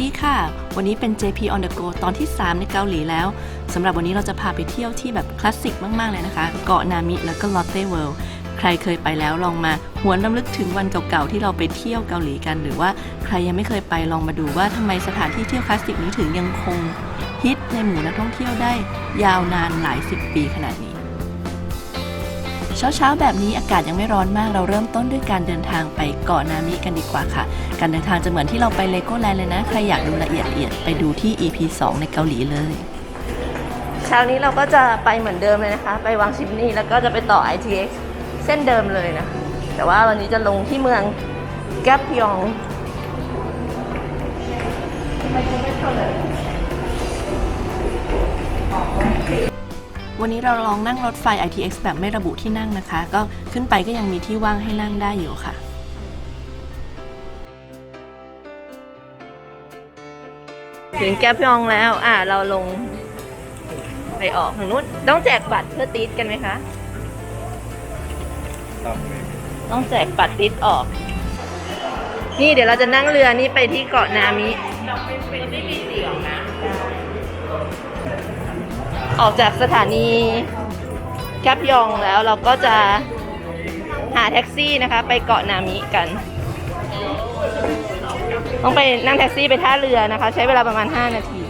ดีค่ะ วันนี้เป็น JP on the go ตอนที่ 3 ในเกาหลีแล้วสำหรับวันนี้เราจะพาไปเที่ยวที่แบบคลาสสิกมาก ๆ เลยนะคะ เกาะนามิแล้วก็ลอตเต้เวิลด์ใครเคยไปแล้วลองมาหวนรำลึกถึงวันเก่าๆที่เราไปเที่ยวเกาหลีกัน หรือว่าใครยังไม่เคยไปลองมาดูว่าทำไมสถานที่เที่ยวคลาสสิกนี้ถึงยังคงฮิตในหมู่นักท่องเที่ยวได้ยาวนานหลายสิบปีขนาดนี้ เช้าๆ แบบนี้อากาศยังไม่ร้อนมากเราเริ่มต้นด้วยการเดินทางไปเกาะนามิกันดีกว่าค่ะ การเดินทางจะเหมือนที่เราไปเลโก้แลนด์เลยนะ ใครอยากดูละเอียดละเอียดไปดูที่ EP 2 ในเกาหลีเลย เช้านี้เราก็จะไปเหมือนเดิมเลยนะคะ ไปวังชิมนีแล้วก็จะไปต่อ ITX เส้นเดิมเลยนะ แต่ว่าวันนี้จะลงที่เมืองแกปยอง วันนี้เราลองนั่งรถไฟ ITX แบบไม่ระบุที่นั่งนะคะ ก็ขึ้นไปก็ยังมีที่ว่างให้นั่งได้อยู่ค่ะถึงแกปยองแล้ว อ่าเราลงไปออกทางนู้น ต้องแจกบัตรเพื่อติดกันไหมคะ ต้องแจกบัตรติดออก นี่เดี๋ยวเราจะนั่งเรือนี่ไปที่เกาะนามิ ออกจากสถานีแคปยองแล้วเราก็จะหาแท็กซี่นะคะ ไปเกาะนามิกัน ต้องไปนั่งแท็กซี่ไปท่าเรือนะคะ ใช้เวลาประมาณ 5 นาที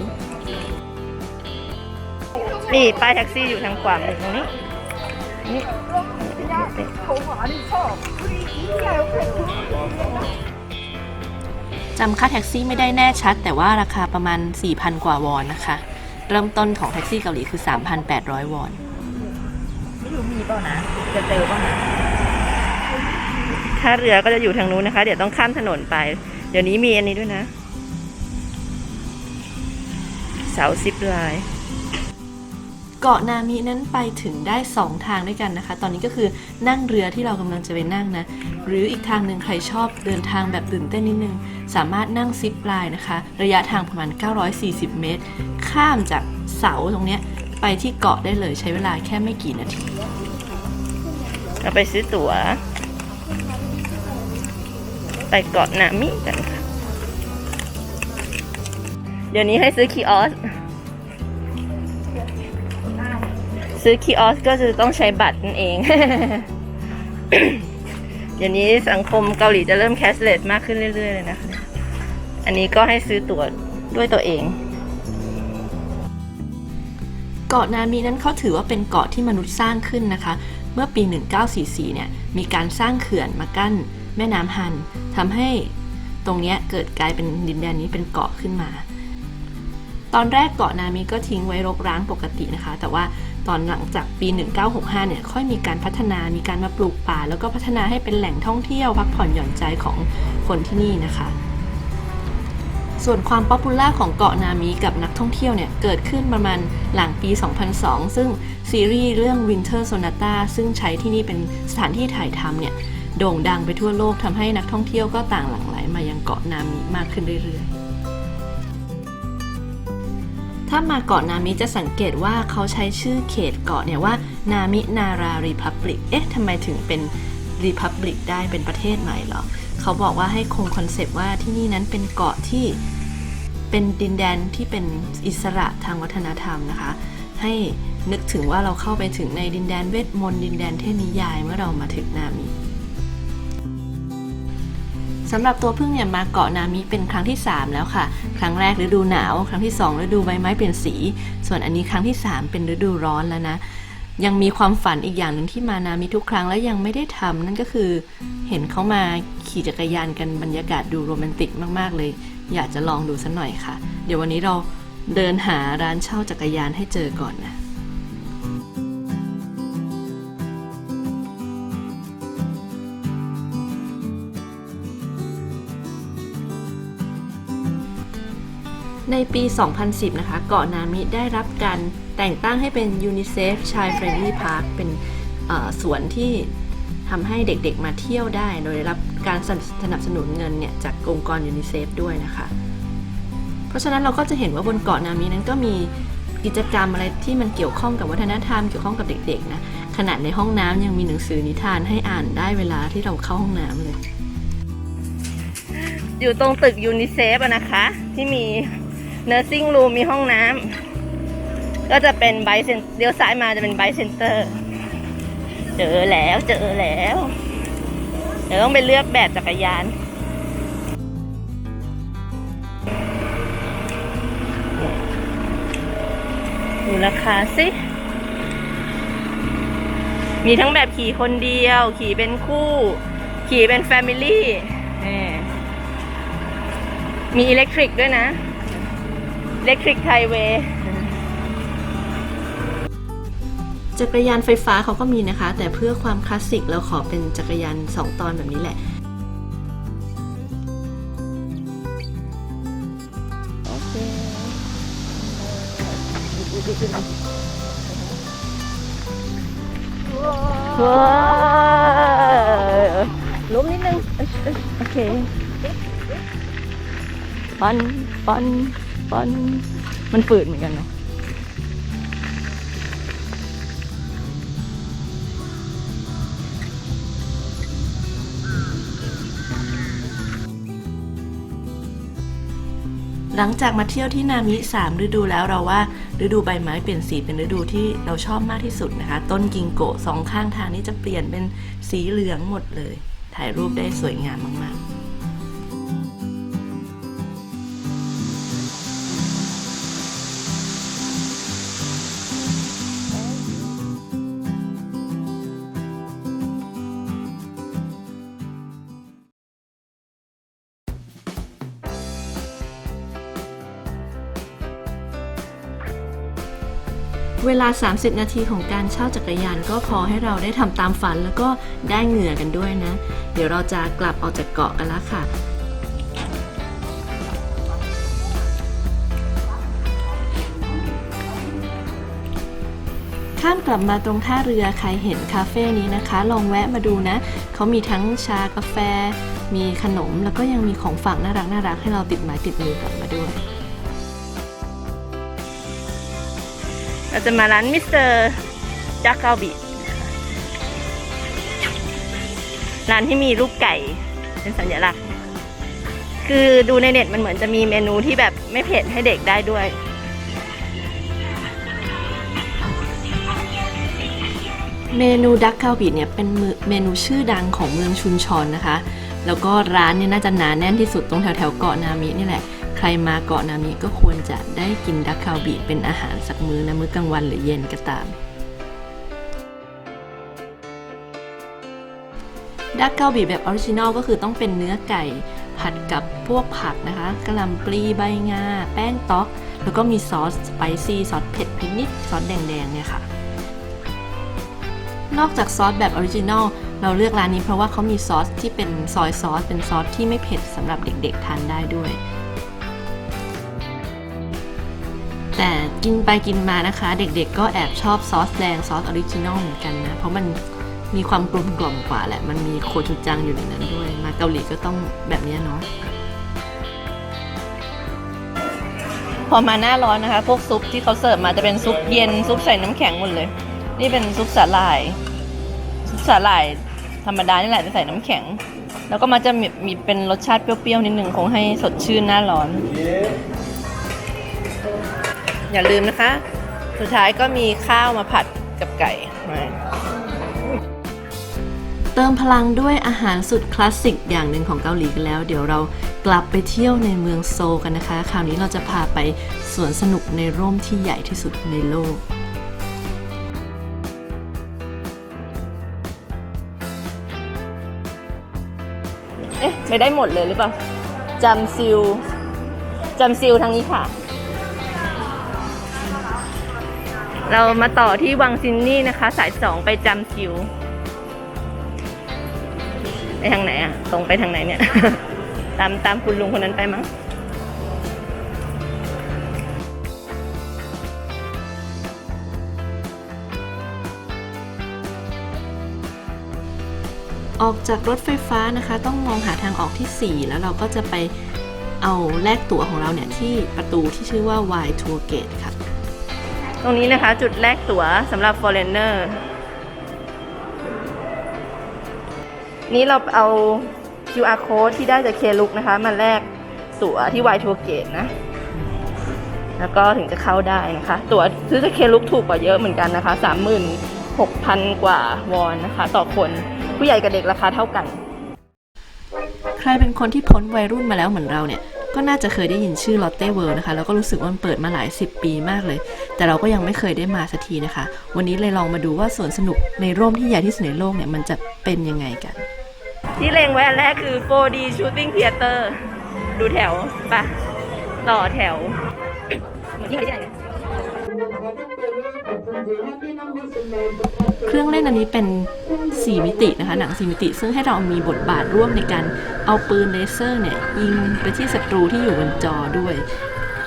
นี่ป้ายแท็กซี่อยู่ทางขวามือตรงนี้นี่จำค่าแท็กซี่ไม่ได้แน่ชัด แต่ว่าราคาประมาณ 4,000 กว่าวอนนะคะ เริ่มต้นของแท็กซี่เกาหลีคือ 3,800 วอน ไม่รู้มีเปล่านะจะเจอเปล่านะท่าเรือก็จะอยู่ทางนู้นนะคะ เดี๋ยวต้องข้ามถนนไป เดี๋ยวนี้มีอันนี้ด้วยนะ เสาซิปไลน์ เกาะนามินั้นไปถึงได้ 2 ทางด้วยกันนะคะ ตอนนี้ก็คือนั่งเรือที่เรากำลังจะไปนั่งนะ หรืออีกทางหนึ่งใครชอบเดินทางแบบตื่นเต้นนิดนึง สามารถนั่งซิปไลน์นะคะ ระยะทางประมาณ 940 เมตร ข้ามจากเสาตรงนี้ไปที่เกาะได้เลยใช้เวลาแค่ไม่กี่นาทีเราไปซื้อตั๋ว ไปเกาะนามิกันค่ะ เดี๋ยวนี้ให้ซื้อคีออส ซื้อคีออสก็จะต้องใช้บัตรนั่นเอง เดี๋ยวนี้สังคมเกาหลีจะเริ่มแคชเลสมากขึ้นเรื่อยๆเลยนะคะ อันนี้ก็ให้ซื้อตั๋วด้วยตัวเอง เกาะนามินั้นเขาถือว่าเป็นเกาะที่มนุษย์สร้างขึ้นนะคะ เมื่อปี 1944 เนี่ย มีการสร้างเขื่อนมากั้นแม่น้ำฮันทำให้ตรงนี้เกิดกลายเป็นดินแดนนี้เป็นเกาะขึ้นมา ตอนแรกเกาะนามิก็ทิ้งไว้รกร้างปกตินะคะ แต่ว่าตอนหลังจากปี 1965 เนี่ยค่อยมีการพัฒนา มีการมาปลูกป่า แล้วก็พัฒนาให้เป็นแหล่งท่องเที่ยวพักผ่อนหย่อนใจของคนที่นี่นะคะส่วนความป๊อปปูล่าของเกาะนามิกับนักท่องเที่ยวเนี่ย เกิดขึ้นประมาณหลังปี 2002 ซึ่งซีรีส์เรื่อง Winter Sonata ซึ่งใช้ที่นี่เป็นสถานที่ถ่ายทำเนี่ย โด่งดังไปทั่วโลกทำให้นักท่องเที่ยวก็ต่างหลั่งไหลมายังเกาะนามิมากขึ้นเรื่อยๆ ถ้ามาเกาะนามิจะสังเกตว่าเขาใช้ชื่อเขตเกาะเนี่ยว่านามินารารีพับลิก เอ๊ะทำไมถึงเป็นรีพับลิกได้เป็นประเทศใหม่เหรอ เขาบอกว่าให้คงคอนเซปต์ว่าที่นี่นั้นเป็นเกาะที่เป็นดินแดนที่เป็นอิสระทางวัฒนธรรมนะคะ ให้นึกถึงว่าเราเข้าไปถึงในดินแดนเวทมนต์ดินแดนเทพนิยายเมื่อเรามาถึงนามิ สำหรับตัวพึ่งเนี่ยมาเกาะนามิเป็นครั้งที่ 3 แล้วค่ะ ครั้งแรกฤดูหนาว ครั้งที่ 2 ฤดูใบไม้เปลี่ยนสี ส่วนอันนี้ครั้งที่ 3 เป็นฤดูร้อนแล้วนะ ยังมีความฝันอีกอย่างหนึ่งที่มานามิทุกครั้งแล้วยังไม่ได้ทำนั่นก็คือเห็นเขามาขี่จักรยานกันบรรยากาศดูโรแมนติกมากๆเลย อยากจะลองดูสักหน่อยค่ะ เดี๋ยววันนี้เราเดินหาร้านเช่าจักรยานให้เจอก่อนนะ ในปี 2010 นะคะ เกาะนามิได้รับการแต่งตั้งให้เป็น UNICEF Child Friendly Park เป็นสวนที่ทำให้เด็กๆมาเที่ยวได้ โดยได้รับการสนับสนุนเงินเนี่ยจากองค์กร UNICEF ด้วยนะคะ เพราะฉะนั้นเราก็จะเห็นว่าบนเกาะนามินั้นก็มีกิจกรรมอะไรที่มันเกี่ยวข้องกับวัฒนธรรมเกี่ยวข้องกับเด็กๆนะขนาดในห้องน้ำยังมีหนังสือนิทานให้อ่านได้เวลาที่เราเข้าห้องน้ำเลย อยู่ตรงตึกยูนิเซฟนะคะ ที่มี nursing room มีห้องน้ำก็จะเป็นไบเซนเลี้ยวซ้ายมาจะเป็นไบเซนเตอร์ เจอแล้วเจอแล้ว เดี๋ยวต้องไปเลือกแบบจักรยานดูราคาสิ มีทั้งแบบขี่คนเดียว ขี่เป็นคู่ ขี่เป็นแฟมิลี่ มีอิเล็กทริกด้วยนะ อิเล็กทริกไทเวย์จักรยานไฟฟ้าเขาก็มีนะคะ แต่เพื่อความคลาสสิกเราขอเป็นจักรยาน 2 ตอนแบบนี้แหละ โอเคว้าวล้มนิดนึง โอเคปันปัน ปันมันฝืดเหมือนกันเนาะหลังจากมาเที่ยวที่นามิ 3 ฤดูแล้วเราว่าฤดูใบไม้เปลี่ยนสีเป็นฤดูที่เราชอบมากที่สุดนะคะ ต้นกิงโกะสองข้างทางนี้จะเปลี่ยนเป็นสีเหลืองหมดเลย ถ่ายรูปได้สวยงามมากๆ เวลา 30 นาทีของการเช่าจักรยานก็พอให้เราได้ทำตามฝันแล้วก็ได้เหงื่อกันด้วยนะ เดี๋ยวเราจะกลับออกจากเกาะกันแล้วค่ะข้ามกลับมาตรงท่าเรือใครเห็นคาเฟ่นี้นะคะ ลองแวะมาดูนะ เขามีทั้งชากาแฟ มีขนมแล้วก็ยังมีของฝากน่ารักน่ารักๆให้เราติดไม้ติดมือกลับมาด้วย เราจะมาร้านมิสเตอร์จักเกาบิร้านที่มีรูปไก่เป็นสัญลักษณ์ คือดูในเน็ตมันเหมือนจะมีเมนูที่แบบไม่เผ็ดให้เด็กได้ด้วย เมนูดักเกาบิเนี่ยเป็นเมนูชื่อดังของเมืองชุนชอนนะคะ แล้วก็ร้านเนี่ยน่าจะหนาแน่นที่สุดตรงแถวแถวเกาะนามินี่แหละ ใครมาเกาะนามิก็ควรจะได้กินดักคาบิเป็นอาหารสักมื้อนะมื้อกลางวันหรือเย็นก็ตาม ดักคาบิแบบออริจินอลก็คือต้องเป็นเนื้อไก่ ผัดกับพวกผักนะคะกะหล่ำปลีใบงา แป้งต๊อก แล้วก็มีซอสสไปซี่ซอสเผ็ดพินิดซอสแดงๆเนี่ยค่ะนอกจากซอสแบบออริจินอลเราเลือกร้านนี้เพราะว่าเขามีซอสที่เป็นซอยซอสเป็นซอสที่ไม่เผ็ดสำหรับเด็กๆทานได้ด้วย แต่กินไปกินมานะคะ เด็กๆก็แอบชอบซอสแดงซอสออริจินอลเหมือนกันนะ เพราะมันมีความกลมกล่อมกว่าแหละ มันมีโคชูจังอยู่ในนั้นด้วย มาเกาหลีก็ต้องแบบนี้เนาะพอมาหน้าร้อนนะคะ พวกซุปที่เขาเสิร์ฟมาจะเป็นซุปเย็นซุปใส่น้ำแข็งหมดเลย นี่เป็นซุปสาหร่าย ซุปสาหร่ายธรรมดานี่แหละจะใส่น้ำแข็ง แล้วก็มันจะมีมีเป็นรสชาติเปรี้ยวๆนิดหนึ่งคงให้สดชื่นหน้าร้อน อย่าลืมนะคะ สุดท้ายก็มีข้าวมาผัดกับไก่มาเติมพลังด้วยอาหารสุดคลาสสิกอย่างหนึ่งของเกาหลีกันแล้ว เดี๋ยวเรากลับไปเที่ยวในเมืองโซกันนะคะ คราวนี้เราจะพาไปสวนสนุกในร่มที่ใหญ่ที่สุดในโลกเอ๊ะ ไม่ได้หมดเลยหรือเปล่าจำซิลจำซิลทางนี้ค่ะ เรามาต่อที่วังซินนี่นะคะ สายสองไปจำซิลไปทางไหนอะตรงไปทางไหนเนี่ย ตามตามคุณลุงคนนั้นไปมั้งออกจากรถไฟฟ้านะคะ ต้องมองหาทางออกที่ 4 แล้วเราก็จะไปเอาแลกตั๋วของเราเนี่ย ที่ประตูที่ชื่อว่า Y Tour Gate ค่ะ ตรงนี้นะคะจุดแรกตั๋วสำหรับ foreigner นี่เราเอา QR code ที่ได้จากเคลุกนะคะ มาแลกตั๋วที่ไวทัวเกตนะ แล้วก็ถึงจะเข้าได้นะคะ ตั๋วซื้อจากเคลุกถูกกว่าเยอะเหมือนกันนะคะ 36,000 กว่าวอนนะคะ ต่อคนผู้ใหญ่กับเด็กราคาเท่ากัน ใครเป็นคนที่พ้นวัยรุ่นมาแล้วเหมือนเราเนี่ยก็น่าจะเคยได้ยินชื่อ Lotte World นะคะ แล้วก็รู้สึกว่ามันเปิดมาหลาย 10 ปีมากเลย แต่เราก็ยังไม่เคยได้มาสักทีนะคะ วันนี้เลยลองมาดูว่าสวนสนุกในร่มที่ใหญ่ที่สุดในโลกเนี่ยมันจะเป็นยังไงกัน ที่เล็งไว้อันแรกคือ 4D Shooting Theater ดูแถวปะต่อแถวเหมือนที่ไหนที่ไหนเนี่ยเครื่องเล่นอันนี้เป็น 4 มิตินะคะ หนัง 4 มิติ ซึ่งให้เรามีบทบาทร่วมในการเอาปืนเลเซอร์เนี่ย ยิงไปที่ศัตรูที่อยู่บนจอด้วย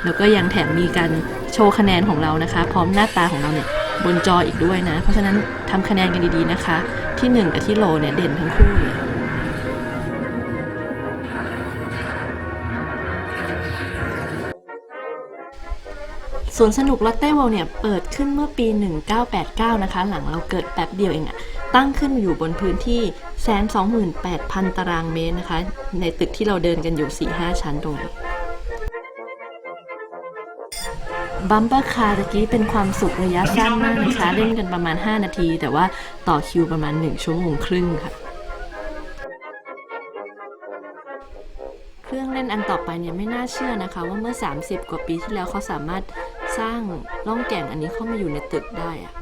แล้วก็ยังแถมมีการ โชว์คะแนนของเรานะคะ พร้อมหน้าตาของเราเนี่ยบนจออีกด้วยนะ เพราะฉะนั้นทำคะแนนกันดีๆนะคะ ที่ 1 กับที่โลเนี่ยเด่นทั้งคู่เลยสวนสนุกลอตเต้เวลเนี่ยเปิดขึ้นเมื่อปี 1989 นะคะ หลังเราเกิดแป๊บเดียวเองอะตั้งขึ้นอยู่บนพื้นที่แสน28,000ตารางเมตรนะคะ ในตึกที่เราเดินกันอยู่ 4-5 ชั้นตรงนี้ บัมเปอร์คาร์ตะกี้เป็นความสุขระยะสั้นมากนะคะ เล่นกันประมาณ 5 นาที แต่ว่าต่อคิวประมาณ 1 ชั่วโมงครึ่งค่ะ เครื่องเล่นอันต่อไปเนี่ยไม่น่าเชื่อนะคะ ว่าเมื่อ 30 กว่าปีที่แล้วเขาสามารถสร้างล่องแก่งอันนี้เข้ามาอยู่ในตึกได้อะ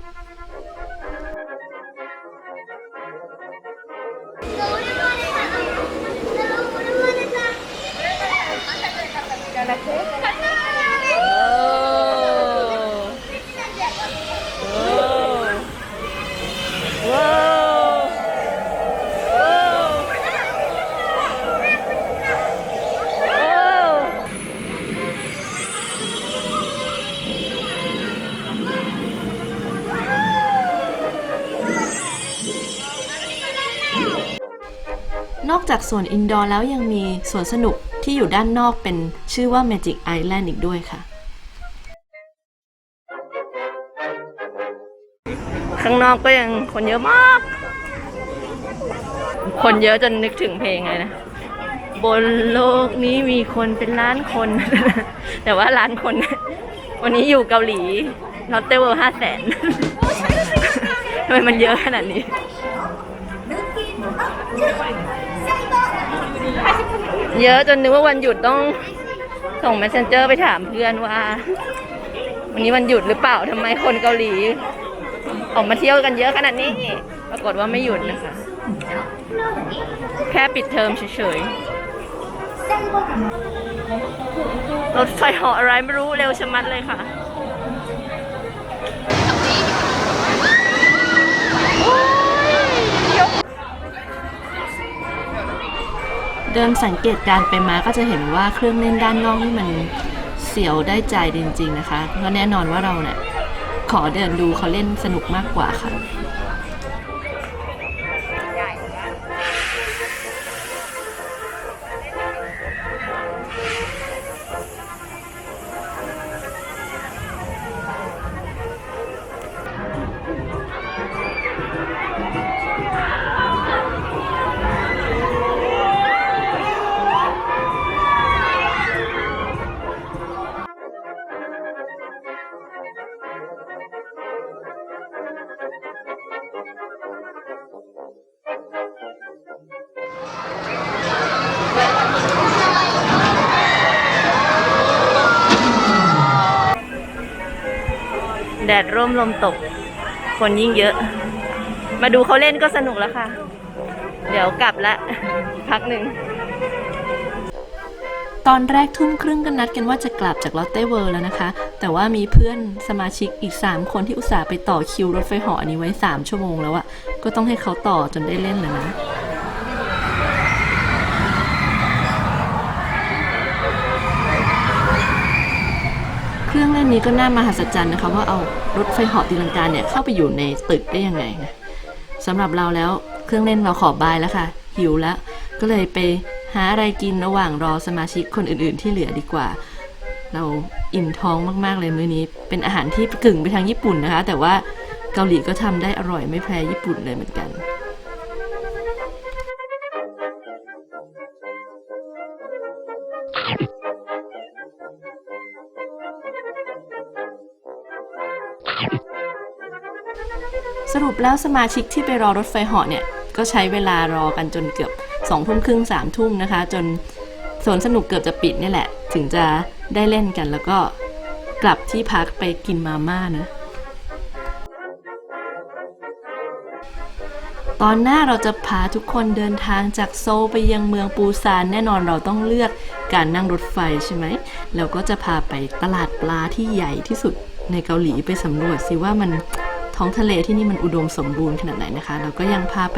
นอกจากสวนอินดอร์แล้วยังมีสวนสนุกที่อยู่ด้านนอกเป็นชื่อว่า Magic Island อีกด้วยค่ะ ข้างนอกก็ยังคนเยอะมาก คนเยอะจนนึกถึงเพลงเลยนะ บนโลกนี้มีคนเป็นล้านคน แต่ว่าล้านคน วันนี้อยู่เกาหลีลอตเต้เวิลห้าแสนทำไมมันเยอะขนาดนี้ เยอะจนนึกว่าวันหยุดต้องส่ง messenger ไปถามเพื่อนว่า วันนี้วันหยุดหรือเปล่าทำไมคนเกาหลี ออกมาเที่ยวกันเยอะขนาดนี้ ปรากฏว่าไม่หยุดนะคะ แค่ปิดเทอมเฉยๆรถไฟเหาะอะไรไม่รู้เร็วชะมัดเลยค่ะ เดินสังเกตการไปมาก็จะเห็นว่าเครื่องเล่นด้านนอกนี่มันเสียวได้ใจจริง ๆ นะคะ เพราะแน่นอนว่าเราเนี่ยขอเดินดูเขาเล่นสนุกมากกว่าค่ะ มลมตก คนยิ่งเยอะ มาดูเขาเล่นก็สนุกแล้วค่ะ เดี๋ยวกลับละ พักหนึ่งตอนแรกทุ่มครึ่งก็นัดกันว่าจะกลับจากลอตเต้เวิร์แล้วนะคะ แต่ว่ามีเพื่อนสมาชิกอีก 3 คนที่อุตส่าห์ไปต่อคิวรถไฟหออันนี้ไว้ 3 ชั่วโมงแล้วอะก็ต้องให้เขาต่อจนได้เล่นแล้วนะ เครื่องเล่น นี้ก็น่ามหัศจรรย์นะคะว่าเอารถไฟเหาะตีลังกาเนี่ยเข้าไปอยู่ในตึกได้ยังไงนะสำหรับเราแล้วเครื่องเล่นเราขอบายแล้วค่ะ หิวแล้ว ก็เลยไปหาอะไรกินระหว่างรอสมาชิกคนอื่น ๆ ที่เหลือดีกว่า เราอิ่มท้องมาก ๆ เลยมื้อนี้ เป็นอาหารที่กึ่งไปทางญี่ปุ่นนะคะ แต่ว่าเกาหลีก็ทำได้อร่อยไม่แพ้ญี่ปุ่นเลยเหมือนกัน แล้วสมาชิกที่ไปรอรถไฟเหาะเนี่ยก็ใช้เวลารอกันจนเกือบสองทุ่มครึ่งสามทุ่มนะคะ จนสวนสนุกเกือบจะปิดนี่แหละ ถึงจะได้เล่นกันแล้วก็กลับที่พักไปกินมาม่านะตอนหน้าเราจะพาทุกคนเดินทางจากโซลไปยังเมืองปูซานแน่นอนเราต้องเลือกการนั่งรถไฟใช่ไหมแล้วก็จะพาไปตลาดปลาที่ใหญ่ที่สุดในเกาหลีไปสำรวจสิว่ามัน ท้องทะเลที่นี่มันอุดมสมบูรณ์ขนาดไหนนะคะเราก็ยังพาไป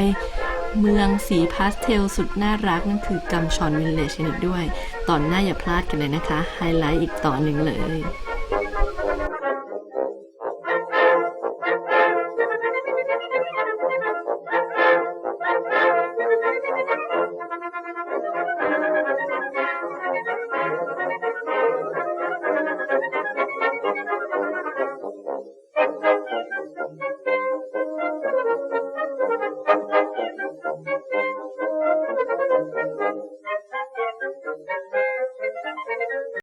เมืองสีพาสเทลสุดน่ารักนั่นคือกัมชอนวิลเลจอีกด้วย ตอนหน้าอย่าพลาดกันเลยนะคะ ไฮไลท์อีกตอนหนึ่งเลย